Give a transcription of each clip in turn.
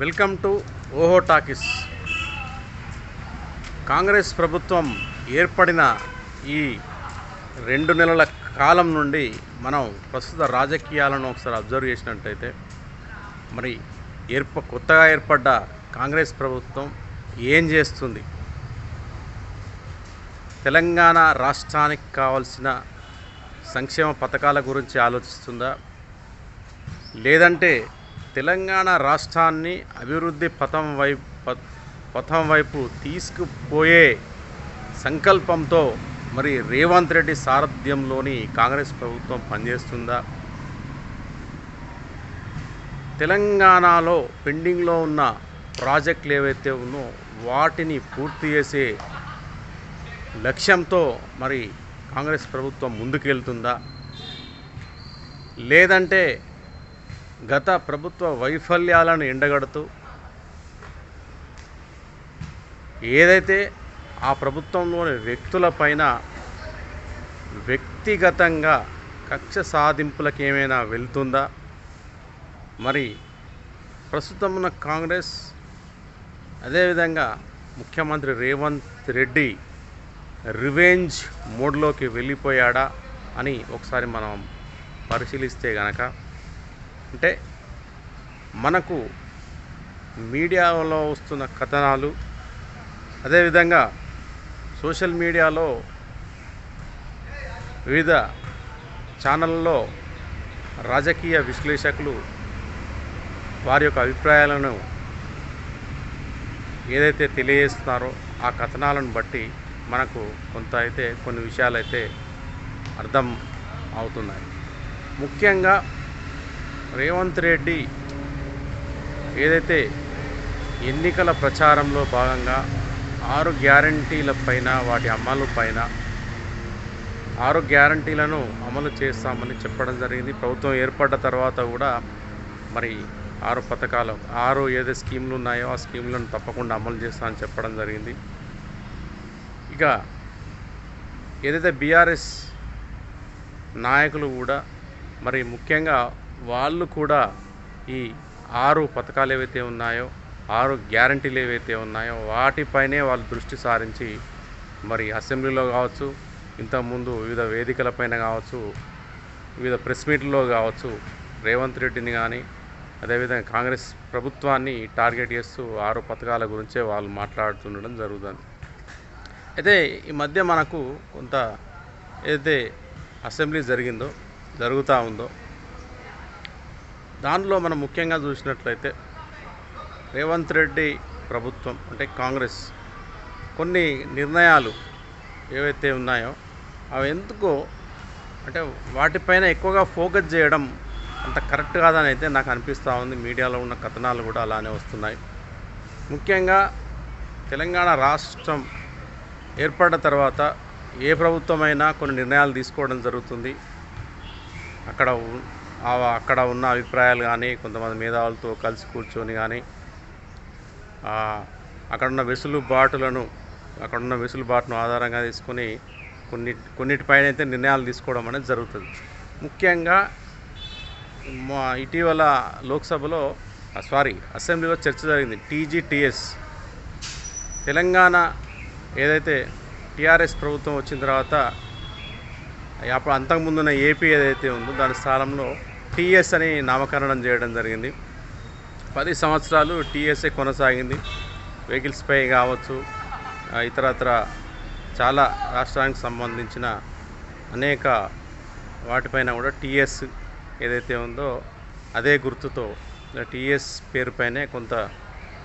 Welcome to Oho Talkies. Congress ప్రభుత్వం ఏర్పడిన ఈ రెండు నెలల కాలం నుండి మనం ప్రస్తుత రాజకీయాలను ఒకసారి అబ్జర్వ్ చేసినట్టయితే మరి ఏర్ప కొత్తగా ఏర్పడ్డ కాంగ్రెస్ ప్రభుత్వం ఏం చేస్తుంది? తెలంగాణ రాష్ట్రానికి కావాల్సిన సంక్షేమ పథకాల గురించి ఆలోచిస్తుందా? లేదంటే తెలంగాణ రాష్ట్రాన్ని అభివృద్ధి పథం వైపు ప- పథం వైపు తీసుకుపోయే సంకల్పంతో మరి రేవంత్ రెడ్డి సారథ్యంలోని కాంగ్రెస్ ప్రభుత్వం పనిచేస్తుందా? తెలంగాణలో పెండింగ్లో ఉన్న ప్రాజెక్టులు ఏవైతే ఉన్నో వాటిని పూర్తి చేసే లక్ష్యంతో మరి కాంగ్రెస్ ప్రభుత్వం ముందుకెళ్తుందా? లేదంటే గత ప్రభుత్వ వైఫల్యాలను ఎండగడుతూ ఏదైతే ఆ ప్రభుత్వంలోని వ్యక్తులపైన వ్యక్తిగతంగా కక్ష సాధింపులకు ఏమైనా వెళ్తుందా? మరి ప్రస్తుతం ఉన్న కాంగ్రెస్ అదేవిధంగా ముఖ్యమంత్రి రేవంత్ రెడ్డి రివెంజ్ మోడ్లోకి వెళ్ళిపోయాడా అని ఒకసారి మనం పరిశీలిస్తే గనక అంటే మనకు మీడియాలో వస్తున్న కథనాలు అదేవిధంగా సోషల్ మీడియాలో వివిధ ఛానళ్ళలో రాజకీయ విశ్లేషకులు వారి యొక్క అభిప్రాయాలను ఏదైతే తెలియజేస్తున్నారో ఆ కథనాలను బట్టి మనకు కొంత అయితే కొన్ని విషయాలు అయితే అర్థం అవుతున్నాయి. ముఖ్యంగా రేవంత్ రెడ్డి ఏదైతే ఎన్నికల ప్రచారంలో భాగంగా ఆరు గ్యారంటీల పైన వాటి అమలు పైన ఆరు గ్యారంటీలను అమలు చేస్తామని చెప్పడం జరిగింది. ప్రభుత్వం ఏర్పడ్డ తర్వాత కూడా మరి ఆరు పథకాలు ఆరు ఏదైతే స్కీములు ఉన్నాయో ఆ స్కీములను తప్పకుండా అమలు చేస్తామని చెప్పడం జరిగింది. ఇక ఏదైతే బీఆర్ఎస్ నాయకులు కూడా మరి ముఖ్యంగా వాళ్ళు కూడా ఈ ఆరు పథకాలు ఏవైతే ఉన్నాయో ఆరు గ్యారంటీలు ఏవైతే ఉన్నాయో వాటిపైనే వాళ్ళు దృష్టి సారించి మరి అసెంబ్లీలో కావచ్చు ఇంతకుముందు వివిధ వేదికలపైన కావచ్చు వివిధ ప్రెస్ మీట్లో కావచ్చు రేవంత్ రెడ్డిని కానీ అదేవిధంగా కాంగ్రెస్ ప్రభుత్వాన్ని టార్గెట్ చేస్తూ ఆరు పథకాల గురించే వాళ్ళు మాట్లాడుతుండడం జరుగుతుంది. అయితే ఈ మధ్య మనకు కొంత ఏదైతే అసెంబ్లీ జరిగిందో జరుగుతూ ఉందో దానిలో మనం ముఖ్యంగా చూసినట్లయితే రేవంత్ రెడ్డి ప్రభుత్వం అంటే కాంగ్రెస్ కొన్ని నిర్ణయాలు ఏవైతే ఉన్నాయో అవి ఎందుకో అంటే వాటిపైన ఎక్కువగా ఫోకస్ చేయడం అంత కరెక్ట్ కాదని అయితే నాకు అనిపిస్తూ ఉంది. మీడియాలో ఉన్న కథనాలు కూడా అలానే వస్తున్నాయి. ముఖ్యంగా తెలంగాణ రాష్ట్రం ఏర్పడిన తర్వాత ఏ ప్రభుత్వమైనా కొన్ని నిర్ణయాలు తీసుకోవడం జరుగుతుంది. అక్కడ అక్కడ ఉన్న అభిప్రాయాలు కానీ కొంతమంది మేధావులతో కలిసి కూర్చొని కానీ అక్కడున్న వెసులుబాటులను అక్కడున్న వెసులుబాటును ఆధారంగా తీసుకొని కొన్ని కొన్నిటిపైన అయితే నిర్ణయాలు తీసుకోవడం అనేది జరుగుతుంది. ముఖ్యంగా మా ఇటీవల లోక్సభలో ఆ, సారీ అసెంబ్లీలో చర్చ జరిగింది. టీజీటీఎస్. తెలంగాణ ఏదైతే టీఆర్ఎస్ ప్రభుత్వం వచ్చిన తర్వాత అప్పుడు అంతకుముందున్న ఏపీ ఏదైతే ఉందో దాని స్థానంలో టీఎస్ అని నామకరణం చేయడం జరిగింది. పది సంవత్సరాలు టీఎస్ఏ కొనసాగింది. వెహికల్స్పై కావచ్చు ఇతరత్ర చాలా రాష్ట్రానికి సంబంధించిన అనేక వాటిపైన కూడా టీఎస్ ఏదైతే ఉందో అదే గుర్తుతో టీఎస్ పేరుపైనే కొంత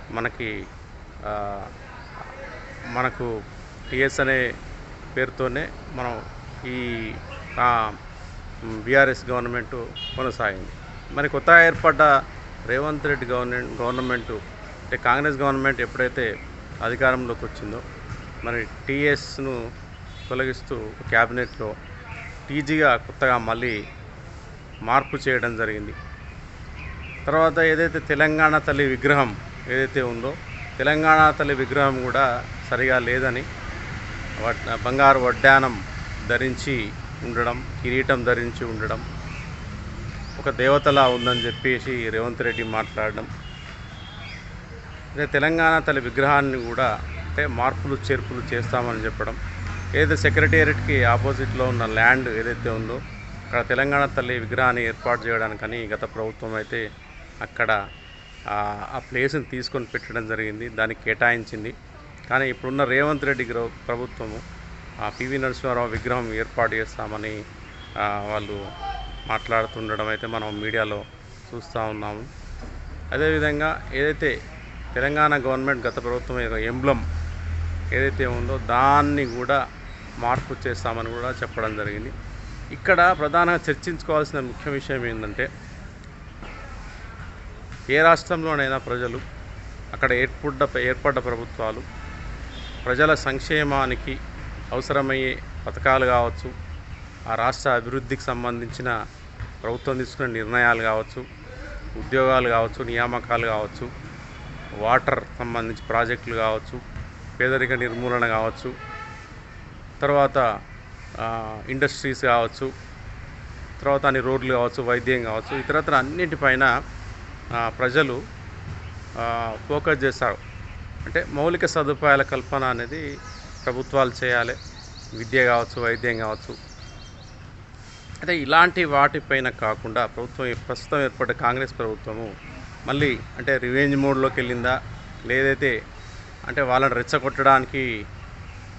మనకి మనకు టీఎస్ అనే పేరుతోనే మనం ఈ బీఆర్ఎస్ గవర్నమెంట్ కొనసాగింది. మరి కొత్తగా ఏర్పడ్డ రేవంత్ రెడ్డి గవర్నమెంట్ గవర్నమెంటు అంటే కాంగ్రెస్ గవర్నమెంట్ ఎప్పుడైతే అధికారంలోకి వచ్చిందో మరి టీఎస్ను తొలగిస్తూ క్యాబినెట్లో టీజీగా కొత్తగా మళ్ళీ మార్పు చేయడం జరిగింది. తర్వాత ఏదైతే తెలంగాణ తల్లి విగ్రహం ఏదైతే ఉందో తెలంగాణ తల్లి విగ్రహం కూడా సరిగా లేదని వడ్- బంగారు వడ్డానం ధరించి ఉండడం కిరీటం ధరించి ఉండడం ఒక దేవతలా ఉందని చెప్పేసి రేవంత్ రెడ్డి మాట్లాడడం. అదే తెలంగాణ తల్లి విగ్రహాన్ని కూడా అంటే మార్పులు చేర్పులు చేస్తామని చెప్పడం. ఏదో సెక్రటేరియట్కి ఆపోజిట్లో ఉన్న ల్యాండ్ ఏదైతే ఉందో అక్కడ తెలంగాణ తల్లి విగ్రహాన్ని ఏర్పాటు చేయడానికని గత ప్రభుత్వం అయితే అక్కడ ఆ- ప్లేస్ని తీసుకొని పెట్టడం జరిగింది దానికి కేటాయించింది. కానీ ఇప్పుడున్న రేవంత్ రెడ్డి ప్రభుత్వము పివి నరసింహారావు విగ్రహం ఏర్పాటు చేస్తామని వాళ్ళు మాట్లాడుతుండడం అయితే మనం మీడియాలో చూస్తూ ఉన్నాము. అదేవిధంగా ఏదైతే తెలంగాణ గవర్నమెంట్ గత ప్రభుత్వం యొక్క ఎంబ్లం ఏదైతే ఉందో దాన్ని కూడా మార్పు చేస్తామని కూడా చెప్పడం జరిగింది. ఇక్కడ ప్రధానంగా చర్చించుకోవాల్సిన ముఖ్య విషయం ఏంటంటే ఏ రాష్ట్రంలోనైనా ప్రజలు అక్కడ ఏర్పడ్డ ఏర్పడ్డ ప్రభుత్వాలు ప్రజల సంక్షేమానికి అవసరమయ్యే పథకాలు కావచ్చు ఆ రాష్ట్ర అభివృద్ధికి సంబంధించిన ప్రభుత్వం తీసుకున్న నిర్ణయాలు కావచ్చు ఉద్యోగాలు కావచ్చు నియామకాలు కావచ్చు వాటర్ సంబంధించి ప్రాజెక్టులు కావచ్చు పేదరిక నిర్మూలన కావచ్చు తర్వాత ఇండస్ట్రీస్ కావచ్చు తర్వాత అన్ని రోడ్లు కావచ్చు వైద్యం కావచ్చు ఇతరత్ర అన్నింటిపైన ప్రజలు ఫోకస్ చేస్తారు. అంటే మౌలిక సదుపాయాల కల్పన అనేది ప్రభుత్వాలు చేయాలి. విద్య కావచ్చు వైద్యం కావచ్చు. అయితే ఇలాంటి వాటిపైన కాకుండా ప్రభుత్వం ప్రస్తుతం ఏర్పడ్డ కాంగ్రెస్ ప్రభుత్వము మళ్ళీ అంటే రివెంజ్ మోడ్లోకి వెళ్ళిందా? లేదైతే అంటే వాళ్ళని రెచ్చగొట్టడానికి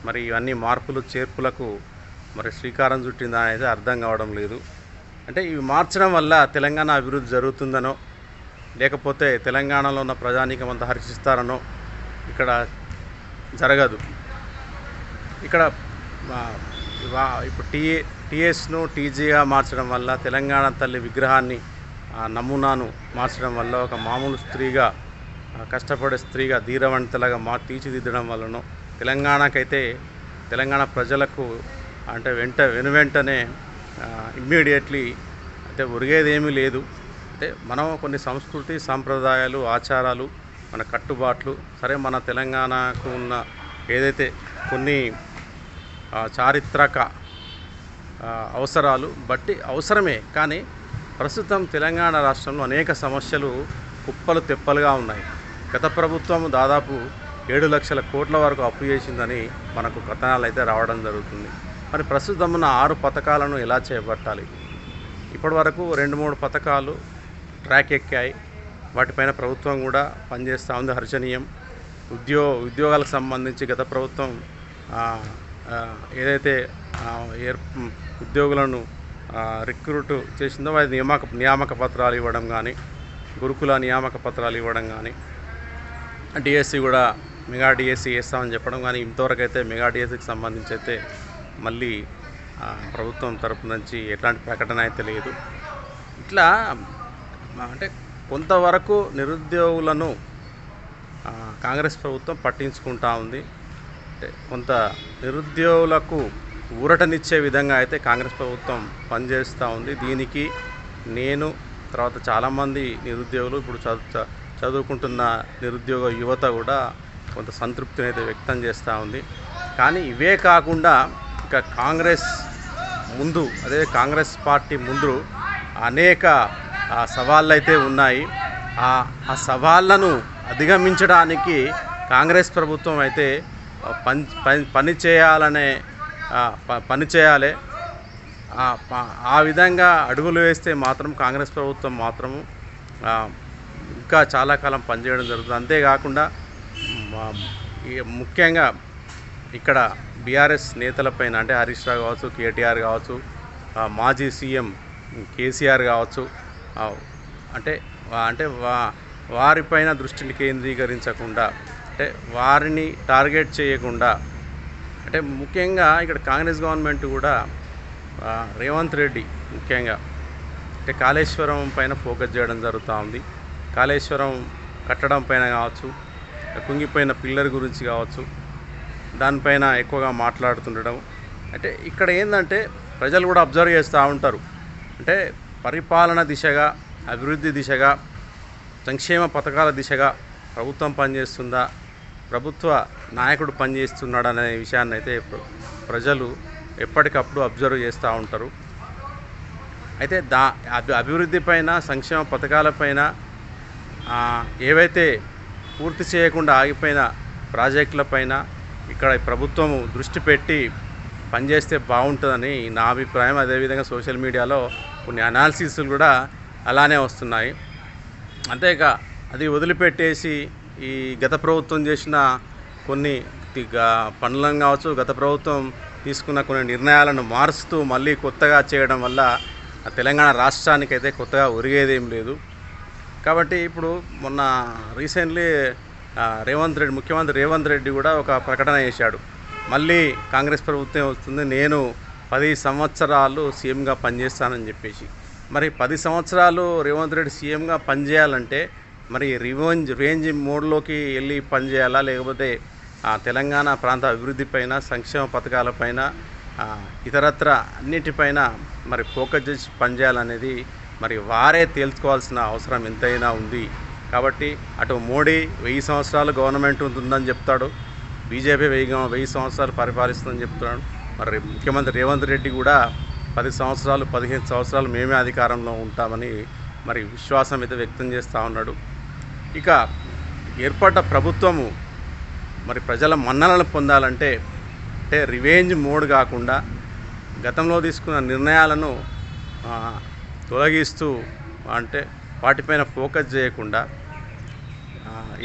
మరి ఇవన్నీ మార్పులు చేర్పులకు మరి శ్రీకారం చుట్టిందా అనేది అర్థం కావడం లేదు. అంటే ఇవి మార్చడం వల్ల తెలంగాణ అభివృద్ధి జరుగుతుందనో లేకపోతే తెలంగాణలో ఉన్న ప్రజానీకం అంతా హర్షిస్తారనో ఇక్కడ జరగదు. ఇక్కడ వా- ఇప్పుడు టీఏ టీఎస్ను టీజీగా మార్చడం వల్ల తెలంగాణ తల్లి విగ్రహాన్ని నమూనాను మార్చడం వల్ల ఒక మామూలు స్త్రీగా కష్టపడే స్త్రీగా ధీరవంతలాగా మా తీర్చిదిద్దడం వలన తెలంగాణకైతే తెలంగాణ ప్రజలకు అంటే వెంట వెను వెంటనే ఇమ్మీడియట్లీ అంటే ఒరిగేదేమీ లేదు. అంటే మనం కొన్ని సంస్కృతి సాంప్రదాయాలు ఆచారాలు మన కట్టుబాట్లు సరే మన తెలంగాణకు ఉన్న ఏదైతే కొన్ని చారిత్రక అవసరాలు బట్టి అవసరమే. కానీ ప్రస్తుతం తెలంగాణ రాష్ట్రంలో అనేక సమస్యలు కుప్పలు తెప్పలుగా ఉన్నాయి. గత ప్రభుత్వం దాదాపు ఏడు లక్షల కోట్ల వరకు అప్పు చేసిందని మనకు కథనాలు అయితే రావడం జరుగుతుంది. మరి ప్రస్తుతం ఉన్న ఆరు పథకాలను ఎలా చేపట్టాలి? ఇప్పటి వరకు రెండు మూడు పథకాలు ట్రాక్ ఎక్కాయి. వాటిపైన ప్రభుత్వం కూడా పనిచేస్తూ ఉంది హర్షణీయం ఉద్యో ఉద్యోగాలకు సంబంధించి గత ప్రభుత్వం ఏదైతే ఏర్ ఉద్యోగులను రిక్రూట్ చేసిందో వారి నియామక నియామక పత్రాలు ఇవ్వడం కానీ గురుకుల నియామక పత్రాలు ఇవ్వడం కానీ డిఎస్సి కూడా మెగా డిఎస్సి వేస్తామని చెప్పడం కానీ ఇంతవరకు అయితే మెగా డిఎస్సికి సంబంధించి అయితే మళ్ళీ ప్రభుత్వం తరపు నుంచి ఎట్లాంటి ప్రకటన అయితే లేదు. ఇట్లా అంటే కొంతవరకు నిరుద్యోగులను కాంగ్రెస్ ప్రభుత్వం పట్టించుకుంటా ఉంది. అంటే కొంత నిరుద్యోగులకు ఊరటనిచ్చే విధంగా అయితే కాంగ్రెస్ ప్రభుత్వం పనిచేస్తూ ఉంది. దీనికి నేను తర్వాత చాలామంది నిరుద్యోగులు ఇప్పుడు చదువు చదువుకుంటున్న నిరుద్యోగ యువత కూడా కొంత సంతృప్తిని అయితే వ్యక్తం చేస్తూ ఉంది. కానీ ఇవే కాకుండా ఇక కాంగ్రెస్ ముందు అదే కాంగ్రెస్ పార్టీ ముందు అనేక ఆ, సవాళ్ళు అయితే ఉన్నాయి ఆ సవాళ్ళను అధిగమించడానికి కాంగ్రెస్ ప్రభుత్వం అయితే పని పని పని చేయాలనే ప- పని చేయాలి. ఆ విధంగా అడుగులు వేస్తే మాత్రం కాంగ్రెస్ ప్రభుత్వం మాత్రము ఇంకా చాలా కాలం పనిచేయడం జరుగుతుంది. అంతేకాకుండా ముఖ్యంగా ఇక్కడ బీఆర్ఎస్ నేతలపైన అంటే హరీష్ రావు కావచ్చు కేటీఆర్ కావచ్చు మాజీ సీఎం కేసీఆర్ కావచ్చు అంటే అంటే వారిపైన దృష్టిని కేంద్రీకరించకుండా అంటే వారిని టార్గెట్ చేయకుండా అంటే ముఖ్యంగా ఇక్కడ కాంగ్రెస్ గవర్నమెంట్ కూడా రేవంత్ రెడ్డి ముఖ్యంగా అంటే కాళేశ్వరం పైన ఫోకస్ చేయడం జరుగుతూ ఉంది. కాళేశ్వరం కట్టడం పైన కావచ్చు కుంగిపోయిన పిల్లర్ గురించి కావచ్చు దానిపైన ఎక్కువగా మాట్లాడుతుండడం. అంటే ఇక్కడ ఏంటంటే ప్రజలు కూడా అబ్జర్వ్ చేస్తూ ఉంటారు. అంటే పరిపాలన దిశగా అభివృద్ధి దిశగా సంక్షేమ పథకాల దిశగా ప్రభుత్వం పనిచేస్తుందా ప్రభుత్వ నాయకుడు పనిచేస్తున్నాడు అనే విషయాన్ని అయితే ప్ర- ప్రజలు ఎప్పటికప్పుడు అబ్జర్వ్ చేస్తూ ఉంటారు. అయితే దా అభి అభివృద్ధి పైన సంక్షేమ పథకాలపైన ఏవైతే పూర్తి చేయకుండా ఆగిపోయిన ప్రాజెక్టులపైన ఇక్కడ ప్రభుత్వము దృష్టి పెట్టి పనిచేస్తే బాగుంటుందని నా అభిప్రాయం. అదేవిధంగా సోషల్ మీడియాలో కొన్ని అనాలిసిస్లు కూడా అలానే వస్తున్నాయి. అంతేగా అది వదిలిపెట్టేసి ఈ గత ప్రభుత్వం చేసిన కొన్ని పనులను కావచ్చు గత ప్రభుత్వం తీసుకున్న కొన్ని నిర్ణయాలను మారుస్తూ మళ్ళీ కొత్తగా చేయడం వల్ల తెలంగాణ రాష్ట్రానికి అయితే కొత్తగా ఒరిగేదేం లేదు. కాబట్టి ఇప్పుడు మొన్న రీసెంట్లీ రేవంత్ రెడ్డి ముఖ్యమంత్రి రేవంత్ రెడ్డి కూడా ఒక ప్రకటన చేశాడు. మళ్ళీ కాంగ్రెస్ ప్రభుత్వం వస్తుంది నేను పది సంవత్సరాలు సీఎంగా పనిచేస్తానని చెప్పేసి. మరి పది సంవత్సరాలు రేవంత్ రెడ్డి సీఎంగా పనిచేయాలంటే మరి రివెంజ్ రేంజ్ మోడ్లోకి వెళ్ళి పనిచేయాలా లేకపోతే ఆ, తెలంగాణ ప్రాంత అభివృద్ధిపైన సంక్షేమ పథకాలపైన ఇతరత్ర అన్నిటిపైన మరి ఫోకస్ చేసి పనిచేయాలనేది మరి వారే తేల్చుకోవాల్సిన అవసరం ఎంతైనా ఉంది. కాబట్టి అటు మోడీ వెయ్యి సంవత్సరాలు గవర్నమెంట్ ఉంటుందని చెప్తాడు. బీజేపీ వెయ్యి వెయ్యి సంవత్సరాలు పరిపాలిస్తుందని చెప్తున్నాడు. మరి ముఖ్యమంత్రి రేవంత్ రెడ్డి కూడా పది సంవత్సరాలు పదిహేను సంవత్సరాలు మేమే అధికారంలో ఉంటామని మరి విశ్వాసం అయితే వ్యక్తం చేస్తూ ఉన్నాడు. ఇక ఏర్పడ్డ ప్రభుత్వము మరి ప్రజల మన్ననలు పొందాలంటే అంటే రివెంజ్ మోడ్ కాకుండా గతంలో తీసుకున్న నిర్ణయాలను తొలగిస్తూ అంటే వాటిపైన ఫోకస్ చేయకుండా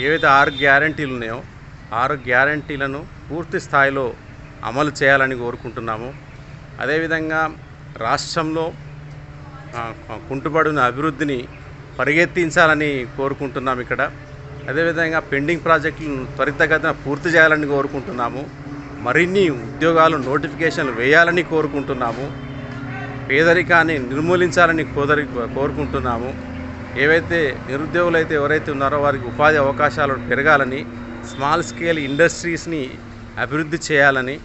ఏవైతే ఆరు గ్యారంటీలు ఉన్నాయో ఆరు గ్యారంటీలను పూర్తి స్థాయిలో అమలు చేయాలని కోరుకుంటున్నాము. అదేవిధంగా రాష్ట్రంలో కుంటుబడిన అభివృద్ధిని పరిగెత్తించాలని కోరుకుంటున్నాం ఇక్కడ. అదేవిధంగా పెండింగ్ ప్రాజెక్టులను త్వరితగతిన పూర్తి చేయాలని కోరుకుంటున్నాము. మరిన్ని ఉద్యోగాలు నోటిఫికేషన్లు వేయాలని కోరుకుంటున్నాము. పేదరికాన్ని నిర్మూలించాలని కోదరి కోరుకుంటున్నాము. ఏవైతే నిరుద్యోగులు అయితే ఎవరైతే ఉన్నారో వారికి ఉపాధి అవకాశాలు పెరగాలని స్మాల్ స్కేల్ ఇండస్ట్రీస్ని అభివృద్ధి చేయాలని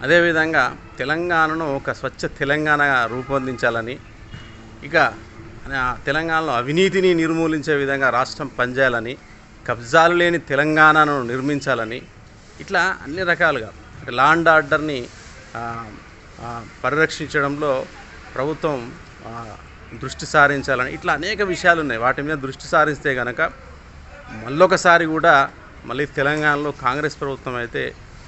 అదేవిధంగా తెలంగాణను ఒక స్వచ్ఛ తెలంగాణగా రూపొందించాలని ఇక తెలంగాణలో అవినీతిని నిర్మూలించే విధంగా రాష్ట్రం పనిచేయాలని కబ్జాలు లేని తెలంగాణను నిర్మించాలని ఇట్లా అన్ని రకాలుగా లా అండ్ ఆర్డర్ని పరిరక్షించడంలో ప్రభుత్వం దృష్టి సారించాలని ఇట్లా అనేక విషయాలు ఉన్నాయి. వాటి మీద దృష్టి సారిస్తే కనుక మళ్ళొకసారి కూడా మళ్ళీ తెలంగాణలో కాంగ్రెస్ ప్రభుత్వం అయితే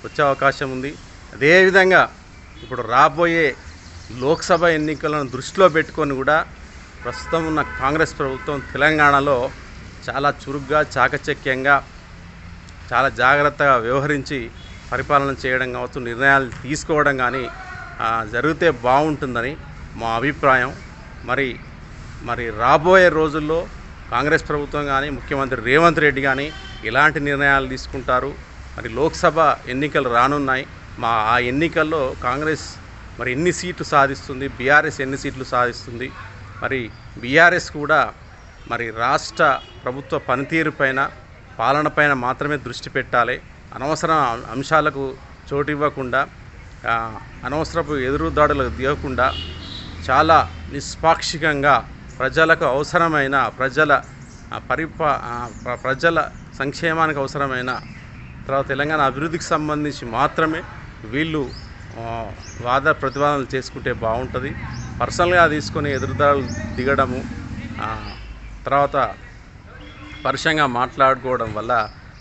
వచ్చే అవకాశం ఉంది. అదేవిధంగా ఇప్పుడు రాబోయే లోక్సభ ఎన్నికలను దృష్టిలో పెట్టుకొని కూడా ప్రస్తుతం ఉన్న కాంగ్రెస్ ప్రభుత్వం తెలంగాణలో చాలా చురుగ్గా చాకచక్యంగా చాలా జాగ్రత్తగా వ్యవహరించి పరిపాలన చేయడం కావచ్చు నిర్ణయాలు తీసుకోవడం కానీ జరిగితే బాగుంటుందని మా అభిప్రాయం. మరి మరి రాబోయే రోజుల్లో కాంగ్రెస్ ప్రభుత్వం కానీ ముఖ్యమంత్రి రేవంత్ రెడ్డి కానీ ఎలాంటి నిర్ణయాలు తీసుకుంటారు? మరి లోక్సభ ఎన్నికలు రానున్నాయి. మా ఆ ఎన్నికల్లో కాంగ్రెస్ మరి ఎన్ని సీట్లు సాధిస్తుంది? బీఆర్ఎస్ ఎన్ని సీట్లు సాధిస్తుంది? మరి బీఆర్ఎస్ కూడా మరి రాష్ట్ర ప్రభుత్వ పనితీరు పైన పాలన పైన మాత్రమే దృష్టి పెట్టాలి. అనవసర అంశాలకు చోటు ఇవ్వకుండా అనవసరపు ఎదురుదాడులకు దిగకుండా చాలా నిష్పాక్షికంగా ప్రజలకు అవసరమైన ప్రజల పరిపా ప్రజల సంక్షేమానికి అవసరమైన తర్వాత తెలంగాణ అభివృద్ధికి సంబంధించి మాత్రమే వీళ్ళు వాద ప్రతివాదనలు చేసుకుంటే బాగుంటుంది. పర్సనల్గా తీసుకొని ఎదురుదారులు దిగడము తర్వాత పరుషంగా మాట్లాడుకోవడం వల్ల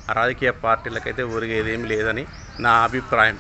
రాజకీయ పార్టీలకైతే ఒరిగేదేమీ లేదని నా అభిప్రాయం.